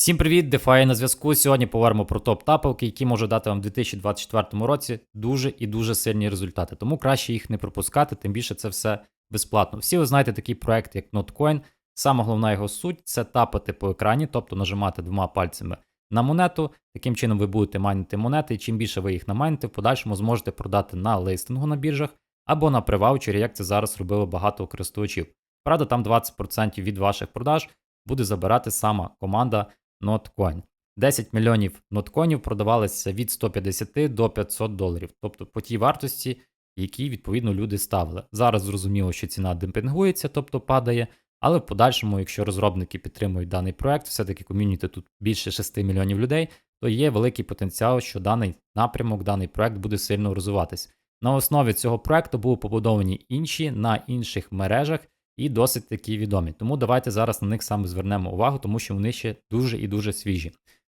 Всім привіт, DeFi на зв'язку. Сьогодні поговоримо про топ-тапелки, які можуть дати вам у 2024 році дуже і дуже сильні результати. Тому краще їх не пропускати, тим більше це все безплатно. Всі ви знаєте такий проект, як Notcoin. Саме головна його суть це тапати по екрані, тобто нажимати двома пальцями на монету. Таким чином ви будете майнити монети, і чим більше ви їх намайните, в подальшому зможете продати на листингу на біржах або на приваучері, як це зараз робило багато користувачів. Правда, там 20% від ваших продаж буде забирати сама команда Notcoin. 10 мільйонів ноткоїнів продавалися від 150 до 500 доларів, тобто по тій вартості, які відповідно люди ставили. Зараз зрозуміло, що ціна демпінгується, тобто падає, але в подальшому, якщо розробники підтримують даний проект, все-таки ком'юніті тут більше 6 мільйонів людей, то є великий потенціал, що даний напрямок, даний проект буде сильно розвиватись. На основі цього проекту були побудовані інші на інших мережах і досить такі відомі. Тому давайте зараз на них саме звернемо увагу, тому що вони ще дуже і дуже свіжі.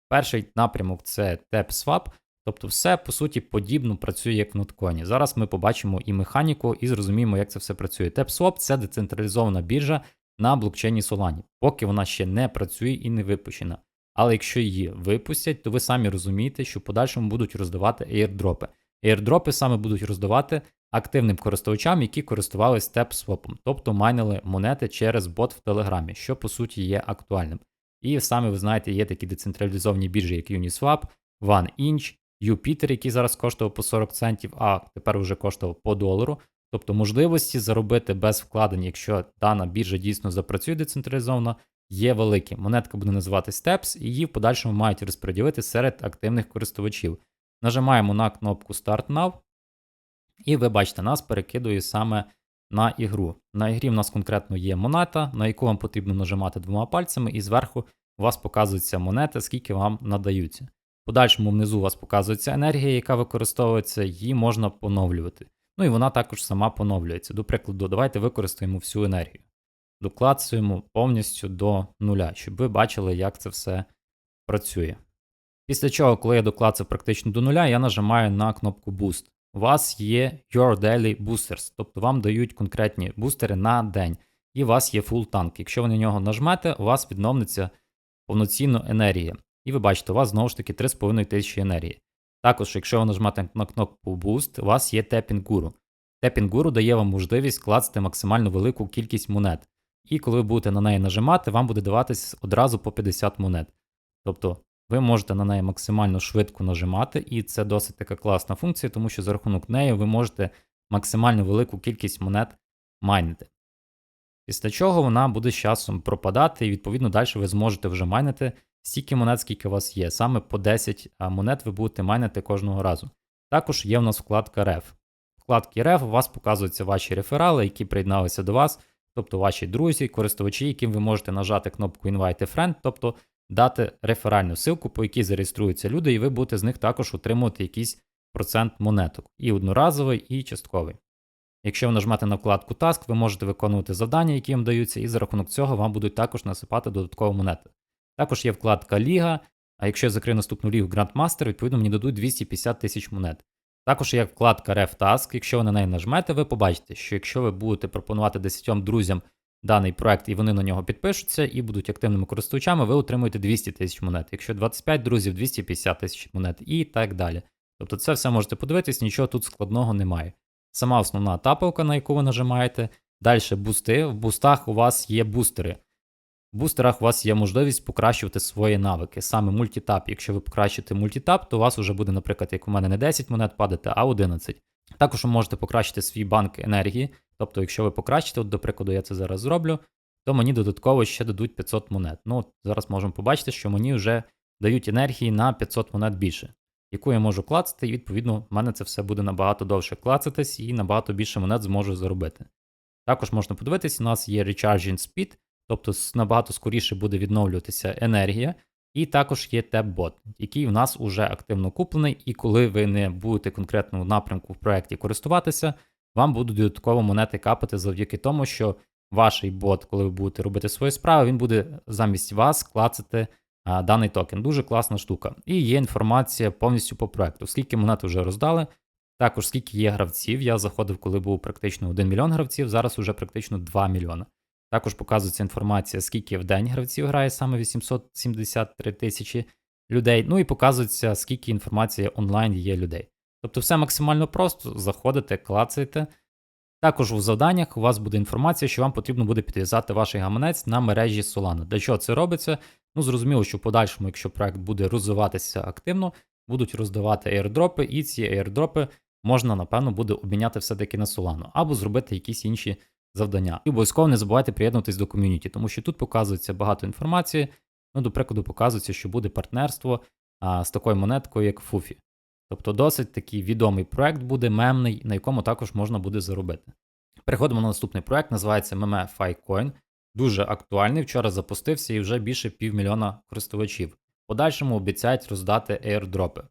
Перший напрямок це TapSwap, тобто все по суті подібно працює як в нотконі. Зараз ми побачимо і механіку, і зрозуміємо, як це все працює. TapSwap – це децентралізована біржа на блокчейні Solana, поки вона ще не працює і не випущена. Але якщо її випустять, то ви самі розумієте, що в подальшому будуть роздавати airdropи. Airdropи саме будуть роздавати активним користувачам, які користувалися TapSwap, тобто майнили монети через бот в Телеграмі, що по суті є актуальним. І саме ви знаєте, є такі децентралізовані біржі, як Uniswap, OneInch, Jupiter, який зараз коштував по 40 центів, а тепер вже коштував по долару. Тобто можливості заробити без вкладень, якщо дана біржа дійсно запрацює децентралізовано, є великі. Монетка буде називатись Steps, і її в подальшому мають розподілити серед активних користувачів. Нажимаємо на кнопку Start Now, і ви бачите, нас перекидує саме на ігру. На ігрі в нас конкретно є монета, на яку вам потрібно нажимати двома пальцями, і зверху у вас показується монета, скільки вам надаються. Подальшому внизу у вас показується енергія, яка використовується, її можна поновлювати. Ну і вона також сама поновлюється. До прикладу, давайте використаємо всю енергію. Доклацуємо повністю до нуля, щоб ви бачили, як це все працює. Після чого, коли я доклацав практично до нуля, я нажимаю на кнопку Boost у вас є Your Daily Boosters, тобто вам дають конкретні бустери на день, і у вас є full танк. Якщо ви на нього нажмете, у вас відновиться повноцінно енергія. І ви бачите, у вас знову ж таки 3,5 тисячі енергії. Також, якщо ви нажмете на кнопку Boost, у вас є Tapping Guru. Tapping Guru дає вам можливість класти максимально велику кількість монет. І коли ви будете на неї нажимати, вам буде даватись одразу по 50 монет. Тобто ви можете на неї максимально швидко нажимати, і це досить така класна функція, тому що за рахунок неї ви можете максимально велику кількість монет майнити. Після чого вона буде з часом пропадати, і відповідно далі ви зможете вже майнити стільки монет, скільки у вас є. Саме по 10 монет ви будете майнити кожного разу. Також є в нас вкладка REF. В вкладці REF у вас показуються ваші реферали, які приєдналися до вас, тобто ваші друзі, користувачі, яким ви можете нажати кнопку Invite a Friend, тобто дати реферальну ссылку, по якій зареєструються люди, і ви будете з них також отримувати якийсь процент монеток, і одноразовий, і частковий. Якщо ви нажмете на вкладку Task, ви можете виконувати завдання, які вам даються, і за рахунок цього вам будуть також насипати додаткові монети. Також є вкладка Ліга, а якщо я закрию наступну лігу Grandmaster, відповідно мені дадуть 250 тисяч монет. Також є вкладка Ref Task, якщо ви на неї нажмете, ви побачите, що якщо ви будете пропонувати 10 друзям даний проект і вони на нього підпишуться і будуть активними користувачами, ви отримуєте 200 тисяч монет. Якщо 25 друзів, 250 тисяч монет і так далі. Тобто це все можете подивитись, нічого тут складного немає. Сама основна тапелка, на яку ви нажимаєте. Далі бусти. В бустах у вас є бустери. В бустерах у вас є можливість покращувати свої навики. Саме мультітап. Якщо ви покращите мультітап, то у вас вже буде, наприклад, як у мене не 10 монет падати, а 11. Також ви можете покращити свій банк енергії. Тобто, якщо ви покращите, от, до прикладу, я це зараз зроблю, то мені додатково ще дадуть 500 монет. Ну, зараз можемо побачити, що мені вже дають енергії на 500 монет більше, яку я можу клацати, і відповідно в мене це все буде набагато довше клацатись і набагато більше монет зможу заробити. Також можна подивитись, у нас є Recharging Speed, тобто набагато скоріше буде відновлюватися енергія. І також є TapBot, який в нас уже активно куплений, і коли ви не будете конкретно в напрямку в проєкті користуватися, вам будуть додатково монети капати завдяки тому, що ваш бот, коли ви будете робити свої справи, він буде замість вас клацати а, даний токен. Дуже класна штука. І є інформація повністю по проекту. Скільки монет вже роздали, також скільки є гравців. Я заходив, коли був практично 1 мільйон гравців, зараз вже практично 2 мільйони. Також показується інформація, скільки в день гравців грає, саме 873 тисячі людей. Ну і показується, скільки інформації онлайн є людей. Тобто все максимально просто, заходите, клацаєте. Також у завданнях у вас буде інформація, що вам потрібно буде підв'язати ваш гаманець на мережі Solana. Для чого це робиться? Ну, зрозуміло, що в подальшому, якщо проект буде розвиватися активно, будуть роздавати airdropи, і ці airdropи можна, напевно, буде обміняти все-таки на Solana, або зробити якісь інші завдання. І обов'язково не забувайте приєднуватись до ком'юніті, тому що тут показується багато інформації. Ну, до прикладу, показується, що буде партнерство а, з такою монеткою, як Фуфі. Тобто досить такий відомий проект буде мемний, на якому також можна буде заробити. Переходимо на наступний проект, називається Meme Ficoin. Дуже актуальний. Вчора запустився і вже більше півмільйона користувачів. Подальшому обіцяють роздати airdropи.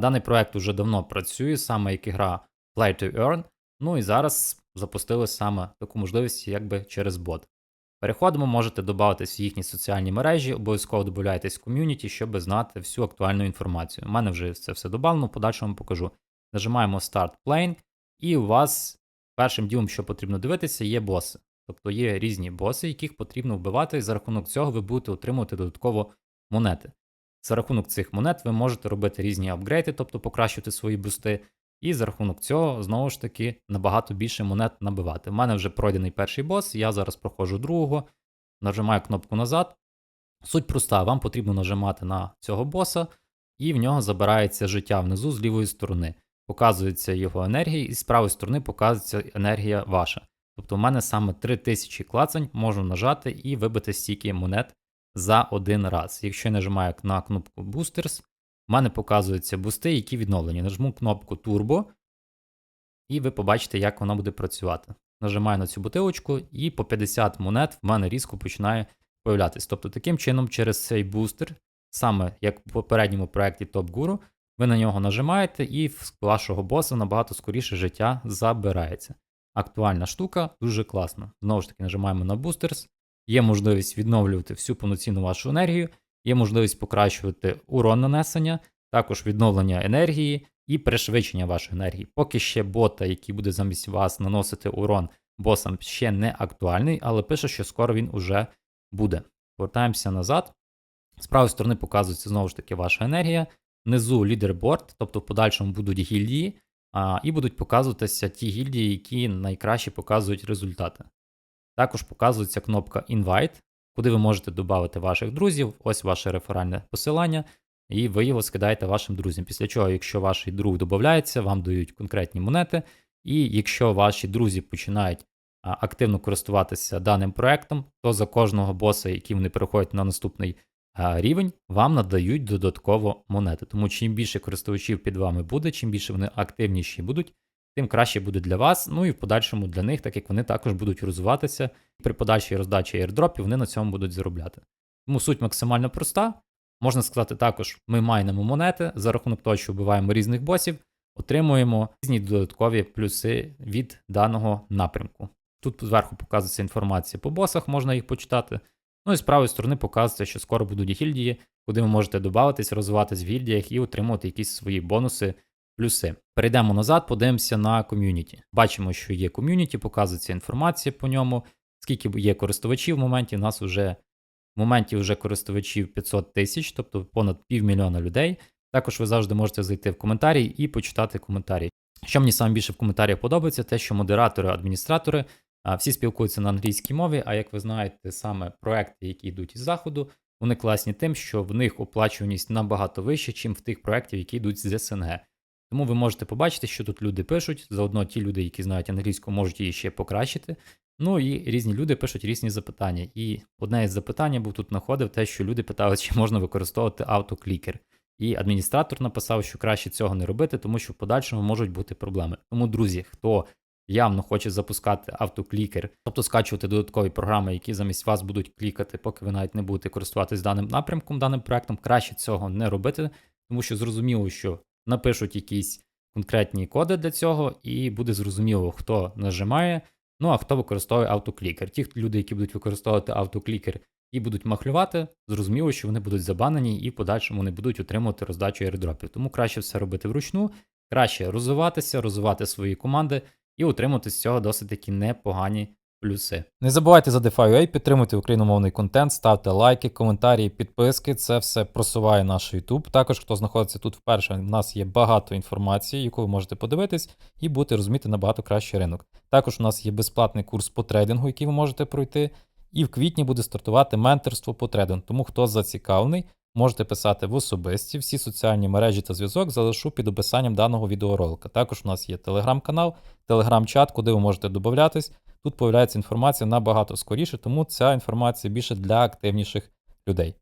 Даний проект уже давно працює, саме як ігра Play to Earn. Ну і зараз запустили саме таку можливість, якби через бот. Переходимо, можете додатись в їхні соціальні мережі, обов'язково додайтесь в ком'юніті, щоб знати всю актуальну інформацію. У мене вже це все додано, в подальшому покажу. Нажимаємо Start Playing, і у вас першим ділом, що потрібно дивитися, є боси. Тобто є різні боси, яких потрібно вбивати, і за рахунок цього ви будете отримувати додатково монети. За рахунок цих монет ви можете робити різні апгрейди, тобто покращити свої бусти, і за рахунок цього, знову ж таки, набагато більше монет набивати. У мене вже пройдений перший бос, я зараз проходжу другого, нажимаю кнопку назад. Суть проста, вам потрібно нажимати на цього боса, і в нього забирається життя внизу з лівої сторони. Показується його енергія, і з правої сторони показується енергія ваша. Тобто, у мене саме 3000 клацань можу нажати і вибити стільки монет за один раз. Якщо я нажимаю на кнопку Boosters, у мене показуються бусти, які відновлені. Нажму кнопку Turbo, і ви побачите, як вона буде працювати. Нажимаю на цю бутилочку, і по 50 монет в мене різко починає появлятися. Тобто, таким чином, через цей бустер, саме як в попередньому проєкті Top Guru, ви на нього нажимаєте, і в вашого боса набагато скоріше життя забирається. Актуальна штука, дуже класна. Знову ж таки, нажимаємо на Boosters. Є можливість відновлювати всю повноцінну вашу енергію, є можливість покращувати урон нанесення, також відновлення енергії і пришвидшення вашої енергії. Поки ще бота, який буде замість вас наносити урон босам, ще не актуальний, але пише, що скоро він уже буде. Повертаємося назад. З правої сторони показується знову ж таки ваша енергія. Внизу лідерборд, тобто в подальшому будуть гільдії, а, і будуть показуватися ті гільдії, які найкраще показують результати. Також показується кнопка Invite, куди ви можете додати ваших друзів, ось ваше реферальне посилання, і ви його скидаєте вашим друзям. Після чого, якщо ваш друг додається, вам дають конкретні монети. І якщо ваші друзі починають активно користуватися даним проектом, то за кожного боса, який вони переходять на наступний рівень, вам надають додатково монети. Тому чим більше користувачів під вами буде, чим більше вони активніші будуть, тим краще буде для вас, ну і в подальшому для них, так як вони також будуть розвиватися. При подальшій роздачі airdropів вони на цьому будуть заробляти. Тому суть максимально проста. Можна сказати, також ми майнемо монети за рахунок того, що вбиваємо різних босів, отримуємо різні додаткові плюси від даного напрямку. Тут зверху показується інформація по босах, можна їх почитати. Ну і з правої сторони показується, що скоро будуть гільдії, куди ви можете додатись, розвиватись в гільдіях і отримувати якісь свої бонуси плюси. Перейдемо назад, подивимося на ком'юніті. Бачимо, що є ком'юніті, показується інформація по ньому, скільки є користувачів в моменті. У нас вже в моменті вже користувачів 500 тисяч, тобто понад півмільйона людей. Також ви завжди можете зайти в коментарі і почитати коментарі. Що мені саме більше в коментарях подобається, те, що модератори, адміністратори всі спілкуються на англійській мові. А як ви знаєте, саме проекти, які йдуть із заходу, вони класні тим, що в них оплачуваність набагато вища, ніж в тих проєктів, які йдуть з СНГ. Тому ви можете побачити, що тут люди пишуть. Заодно ті люди, які знають англійську, можуть її ще покращити. Ну і різні люди пишуть різні запитання. І одне із запитань був тут знаходив те, що люди питали, чи можна використовувати автоклікер. І адміністратор написав, що краще цього не робити, тому що в подальшому можуть бути проблеми. Тому, друзі, хто явно хоче запускати автоклікер, тобто скачувати додаткові програми, які замість вас будуть клікати, поки ви навіть не будете користуватись даним напрямком, даним проектом, краще цього не робити, тому що зрозуміло, що напишуть якісь конкретні коди для цього, і буде зрозуміло, хто нажимає, ну а хто використовує автоклікер. Ті люди, які будуть використовувати автоклікер і будуть махлювати, зрозуміло, що вони будуть забанені і в подальшому не будуть отримувати роздачу airdropів. Тому краще все робити вручну, краще розвиватися, розвивати свої команди і отримати з цього досить такі непогані плюси. Не забувайте за DeFi.ua, підтримуйте україномовний контент, ставте лайки, коментарі, підписки. Це все просуває наш YouTube. Також, хто знаходиться тут вперше, в нас є багато інформації, яку ви можете подивитись і будете розуміти набагато кращий ринок. Також у нас є безплатний курс по трейдингу, який ви можете пройти. І в квітні буде стартувати менторство по трейдингу. Тому хто зацікавлений, можете писати в особисті. Всі соціальні мережі та зв'язок залишу під описанням даного відеоролика. Також у нас є телеграм-канал, телеграм-чат, куди ви можете додатись. Тут появляється інформація набагато скоріше, тому ця інформація більше для активніших людей.